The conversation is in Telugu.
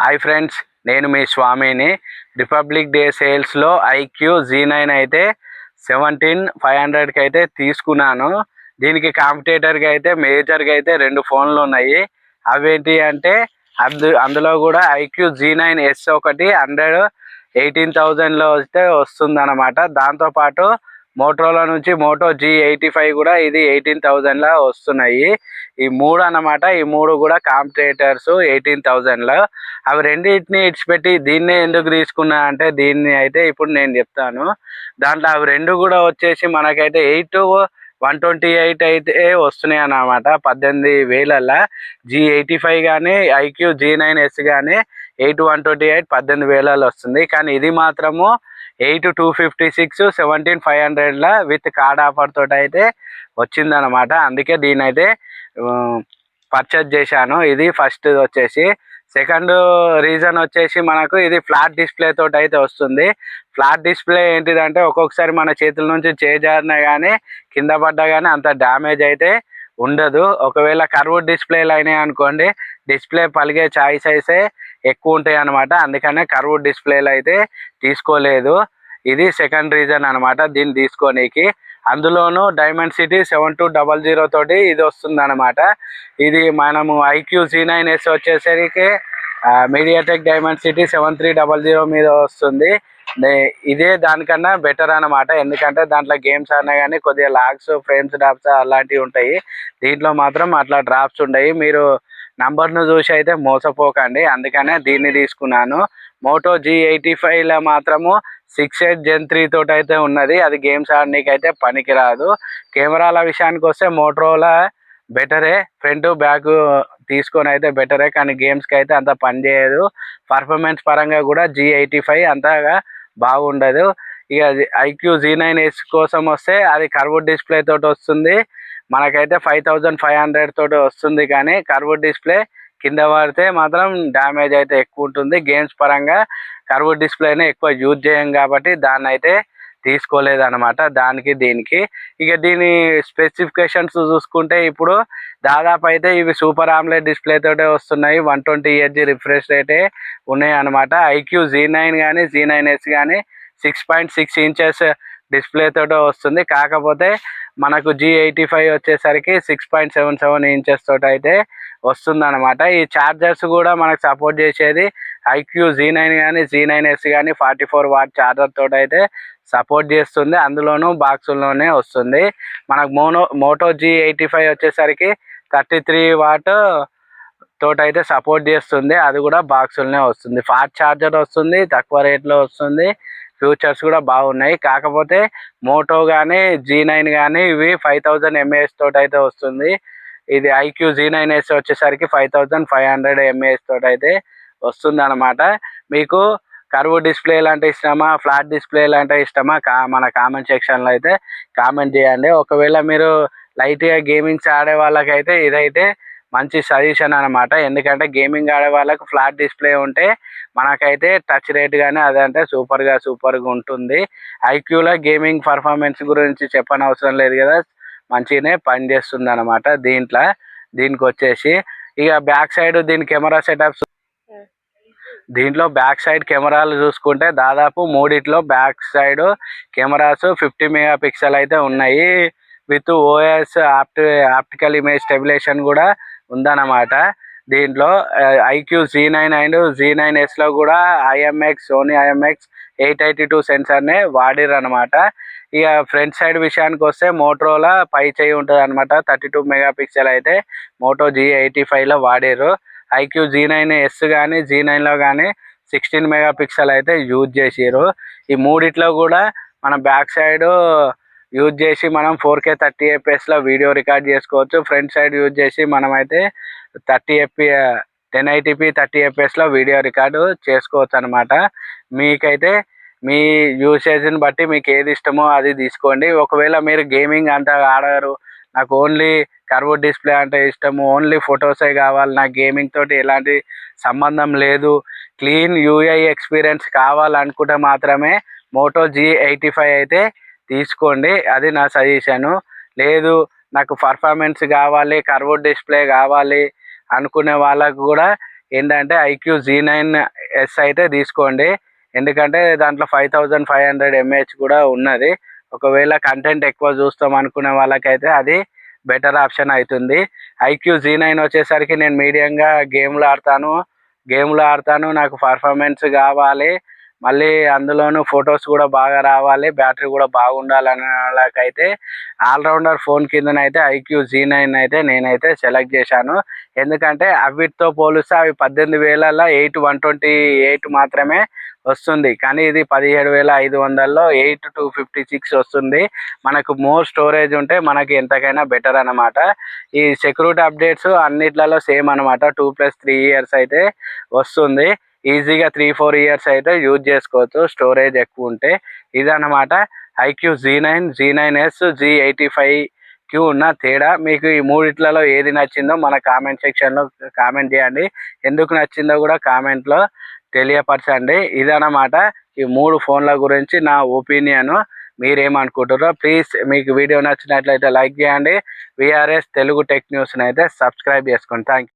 హాయ్ ఫ్రెండ్స్ నేను మీ స్వామిని. రిపబ్లిక్ డే సేల్స్లో ఐక్యూ జీ నైన్ అయితే సెవెంటీన్ ఫైవ్ హండ్రెడ్కి అయితే తీసుకున్నాను. దీనికి కాంపిటేటర్గా అయితే మేజర్గా అయితే రెండు ఫోన్లు ఉన్నాయి. అవేంటి అంటే అందు అందులో కూడా ఐక్యూ జీ నైన్ ఎస్ ఒకటి హండ్రెడ్ ఎయిటీన్ థౌజండ్లో వస్తే వస్తుంది అనమాట దాంతోపాటు మోటోలో నుంచి మోటో జీ ఎయిటీ ఫైవ్ కూడా ఇది ఎయిటీన్ థౌజండ్లో వస్తున్నాయి. ఈ మూడు అన్నమాట. ఈ మూడు కూడా కాంపిటేటర్స్ ఎయిటీన్ థౌజండ్లో అవి రెండింటిని ఇడిచిపెట్టి దీన్నే ఎందుకు తీసుకున్నా అంటే దీన్ని అయితే ఇప్పుడు నేను చెప్తాను. దాంట్లో అవి రెండు కూడా వచ్చేసి మనకైతే ఎయిట్ వన్ ట్వంటీ ఎయిట్ అయితే వస్తున్నాయి అన్నమాట. పద్దెనిమిది వేలల్లో. జీ ఎయిటీ ఫైవ్ కానీ ఐక్యూ జీ నైన్ ఎస్ కానీ ఎయిట్ వన్ ట్వంటీ ఎయిట్ పద్దెనిమిది వేలలో వస్తుంది. కానీ ఇది మాత్రము eight two fifty six seventeen five హండ్రెడ్లో విత్ కార్డ్ ఆఫర్ తోటి అయితే వచ్చిందనమాట. అందుకే దీని అయితే పర్చేజ్ చేశాను. ఇది ఫస్ట్ వచ్చేసి. సెకండ్ రీజన్ వచ్చేసి మనకు ఇది ఫ్లాట్ డిస్ప్లే తోటి అయితే వస్తుంది. ఫ్లాట్ డిస్ప్లే ఏంటిదంటే ఒక్కొక్కసారి మన చేతుల నుంచి చేజారినా కానీ కింద పడ్డా కానీ అంత డ్యామేజ్ అయితే ఉండదు. ఒకవేళ కర్వ్ డిస్ప్లేలు అయినాయి అనుకోండి డిస్ప్లే పలిగే ఛాయిస్ అయితే ఎక్కువ ఉంటాయి అనమాట అందుకనే కర్వ్ డిస్ప్లేలు అయితే తీసుకోలేదు. ఇది సెకండ్ రీజన్ అనమాట దీన్ని తీసుకోనికి. అందులోనూ Dimensity seven two double zero తోటి ఇది వస్తుంది అనమాట ఇది మనము ఐక్యూ జీ నైన్ ఎస్ వచ్చేసరికి MediaTek Dimensity seven three double zero మీద వస్తుంది. ఇదే దానికన్నా బెటర్ అన్నమాట. ఎందుకంటే దాంట్లో గేమ్స్ అన్నా కానీ కొద్దిగా లాగ్స్ ఫ్రేమ్స్ డ్రాప్స్ అలాంటివి ఉంటాయి. దీంట్లో మాత్రం అట్లా డ్రాప్స్ ఉంటాయి మీరు నంబర్ను చూసి అయితే మోసపోకండి. అందుకనే దీన్ని తీసుకున్నాను. మోటో జీ ఎయిటీ ఫైవ్లో మాత్రము సిక్స్ ఎయిట్ జెన్ త్రీ తోటి అయితే ఉన్నది. అది గేమ్స్ ఆడడానికి అయితే పనికిరాదు. కెమెరాల విషయానికి వస్తే మోటోలా బెటరే ఫ్రంట్ బ్యాక్ తీసుకొని అయితే బెటరే కానీ గేమ్స్కి అయితే అంత పని చేయదు. పర్ఫార్మెన్స్ పరంగా కూడా జీ ఎయిటీ ఫైవ్ అంతగా బాగుండదు. ఇక ఐక్యూ జీ నైన్ ఎస్ కోసం వస్తే అది కర్వ్ డిస్ప్లే తోటి వస్తుంది. మనకైతే ఫైవ్ థౌజండ్ ఫైవ్ హండ్రెడ్ తోటి వస్తుంది కానీ కర్వ్ డిస్ప్లే కింద పడితే మాత్రం డ్యామేజ్ అయితే ఎక్కువ ఉంటుంది. గేమ్స్ పరంగా కర్వ్ డిస్ప్లేనే ఎక్కువ యూజ్ చేయం కాబట్టి దాన్ని అయితే తీసుకోలేదు అనమాట దానికి దీనికి. ఇక దీని స్పెసిఫికేషన్స్ చూసుకుంటే ఇప్పుడు దాదాపు అయితే ఇవి సూపర్ ఆమ్లెట్ డిస్ప్లే తోటే వస్తున్నాయి. వన్ ట్వంటీ హెచ్ రిఫ్రెష్ రేటే ఉన్నాయి అనమాట ఐక్యూ జీ నైన్ కానీ జీ నైన్ ఎస్ కానీ six point six inches display తోటే వస్తుంది. కాకపోతే మనకు జీ ఎయిటీ ఫైవ్ వచ్చేసరికి six point seven seven inches తోటి అయితే వస్తుందన్నమాట. ఈ చార్జర్స్ కూడా మనకు సపోర్ట్ చేసేది ఐక్యూ జీ నైన్ కానీ జీ నైన్ ఎస్ కానీ ఫార్టీ ఫోర్ వాట్ చార్జర్ తోటి అయితే సపోర్ట్ చేస్తుంది. అందులోనూ బాక్సుల్లోనే వస్తుంది. మనకు mono Moto G eighty five వచ్చేసరికి థర్టీ త్రీ వాట్ తోటి అయితే సపోర్ట్ చేస్తుంది. అది కూడా బాక్సులనే వస్తుంది. ఫాస్ట్ ఛార్జర్ వస్తుంది తక్కువ రేట్లో వస్తుంది. ఫ్యూచర్స్ కూడా బాగున్నాయి. కాకపోతే మోటో కానీ జీ నైన్ కానీ ఇవి ఫైవ్ థౌజండ్ ఎంఏఎస్ తోటి అయితే వస్తుంది. ఇది ఐక్యూ జీ నైన్ ఎస్ వచ్చేసరికి five thousand five hundred MAS తోటి అయితే వస్తుంది అనమాట మీకు కర్వ్ డిస్ప్లే అంటే ఇష్టమా ఫ్లాట్ డిస్ప్లే అంటే ఇష్టమా కా మన కామెంట్ సెక్షన్లో అయితే కామెంట్ చేయండి. ఒకవేళ మీరు లైట్గా గేమింగ్స్ ఆడే వాళ్ళకైతే ఇదైతే మంచి సజెషన్ అనమాట ఎందుకంటే గేమింగ్ ఆడే వాళ్ళకు ఫ్లాట్ డిస్ప్లే ఉంటే మనకైతే టచ్ రేట్ కానీ అదంటే సూపర్గా సూపర్గా ఉంటుంది. ఐక్యూలో గేమింగ్ పర్ఫార్మెన్స్ గురించి చెప్పనవసరం లేదు కదా. మంచిగానే పనిచేస్తుంది అనమాట దీంట్లో. దీనికి వచ్చేసి ఇక బ్యాక్ సైడ్ దీని కెమెరా సెటప్స్ దీంట్లో బ్యాక్ సైడ్ కెమెరాలు చూసుకుంటే దాదాపు మూడిట్లో back side cameras fifty megapixel అయితే ఉన్నాయి. With OS opti optical image stabilisation కూడా ఉందన్నమాట. దీంట్లో iQOO Z nine and Z nine ఎస్లో కూడా IMX Sony IMX eight eighty two సెన్సార్నే వాడిర్రు ఇక ఫ్రంట్ సైడ్ విషయానికి వస్తే మోటోలో పై చేయి ఉంటుంది అనమాట థర్టీ టూ మెగా పిక్సెల్ అయితే మోటో జీ ఎయిటీ ఫైవ్లో వాడిర్రు. ఐక్యూ జీ నైన్ ఎస్ కానీ జీ నైన్లో కానీ సిక్స్టీన్ మెగా పిక్సెల్ అయితే యూజ్ చేసారు ఈ మూడిట్లో కూడా మన బ్యాక్ సైడ్ యూజ్ చేసి మనం ఫోర్ కే థర్టీ ఏపీఎస్లో వీడియో రికార్డ్ చేసుకోవచ్చు. ఫ్రంట్ సైడ్ యూజ్ చేసి మనమైతే thirty AP ten ITP thirty ఏపీఎస్లో video record చేసుకోవచ్చు అనమాట మీకైతే మీ యూసేజ్ని బట్టి మీకు ఏది ఇష్టమో అది తీసుకోండి. ఒకవేళ మీరు గేమింగ్ అంత ఆడరు నాకు ఓన్లీ కర్వ్ డిస్ప్లే అంటే ఇష్టము ఓన్లీ ఫొటోసే కావాలి నాకు గేమింగ్ తోటి ఎలాంటి సంబంధం లేదు క్లీన్ యూఐ ఎక్స్పీరియన్స్ కావాలనుకుంటే మాత్రమే మోటో జీ ఎయిటీ ఫైవ్ అయితే తీసుకోండి. అది నా సజెషను. లేదు నాకు పర్ఫార్మెన్స్ కావాలి కర్వ్ డిస్ప్లే కావాలి అనుకునే వాళ్ళకు కూడా ఏంటంటే ఐక్యూ జీ నైన్ ఎస్ అయితే తీసుకోండి. ఎందుకంటే దాంట్లో five thousand five hundred mAh కూడా ఉన్నది. ఒకవేళ కంటెంట్ ఎక్కువ చూస్తాం అనుకునే వాళ్ళకైతే అది బెటర్ ఆప్షన్ అవుతుంది. ఐక్యూ జీ నైన్ వచ్చేసరికి నేను మీడియంగా గేమ్లు ఆడతాను. గేమ్లు ఆడతాను నాకు పర్ఫార్మెన్స్ కావాలి. మళ్ళీ అందులోనూ ఫొటోస్ కూడా బాగా రావాలి బ్యాటరీ కూడా బాగుండాలనే వాళ్ళకైతే ఆల్రౌండర్ ఫోన్ కిందనైతే ఐక్యూ జీ నైన్ అయితే నేనైతే సెలెక్ట్ చేశాను. ఎందుకంటే అవిటితో పోలిస్తే అవి పద్దెనిమిది వేలల్లో ఎయిట్ వన్ ట్వంటీ ఎయిట్ మాత్రమే వస్తుంది. కానీ ఇది పదిహేడు వేల ఐదు వందల్లో ఎయిట్ టూ ఫిఫ్టీ సిక్స్ వస్తుంది. మనకు మోర్ స్టోరేజ్ ఉంటే మనకి ఎంతకైనా బెటర్ అనమాట ఈ సెక్యూరిటీ అప్డేట్స్ అన్నిట్లలో సేమ్ అనమాట టూ ప్లస్ త్రీ ఇయర్స్ అయితే వస్తుంది. ఈజీగా త్రీ ఫోర్ ఇయర్స్ అయితే యూజ్ చేసుకోవచ్చు. స్టోరేజ్ ఎక్కువ ఉంటే ఇదన్నమాట iQOO Z nine Z nine S G eighty five queue ఉన్న తేడా. మీకు ఈ మూడిట్లలో ఏది నచ్చిందో మన కామెంట్ సెక్షన్లో కామెంట్ చేయండి. ఎందుకు నచ్చిందో కూడా కామెంట్లో తెలియపరచండి. ఇదన్నమాట ఈ మూడు ఫోన్ల గురించి నా ఒపీనియన్ మీరేమనుకుంటారో ప్లీజ్ మీకు వీడియో నచ్చినట్లయితే లైక్ చేయండి. విఆర్ఎస్ తెలుగు టెక్ న్యూస్ని అయితే సబ్స్క్రైబ్ చేసుకోండి థ్యాంక్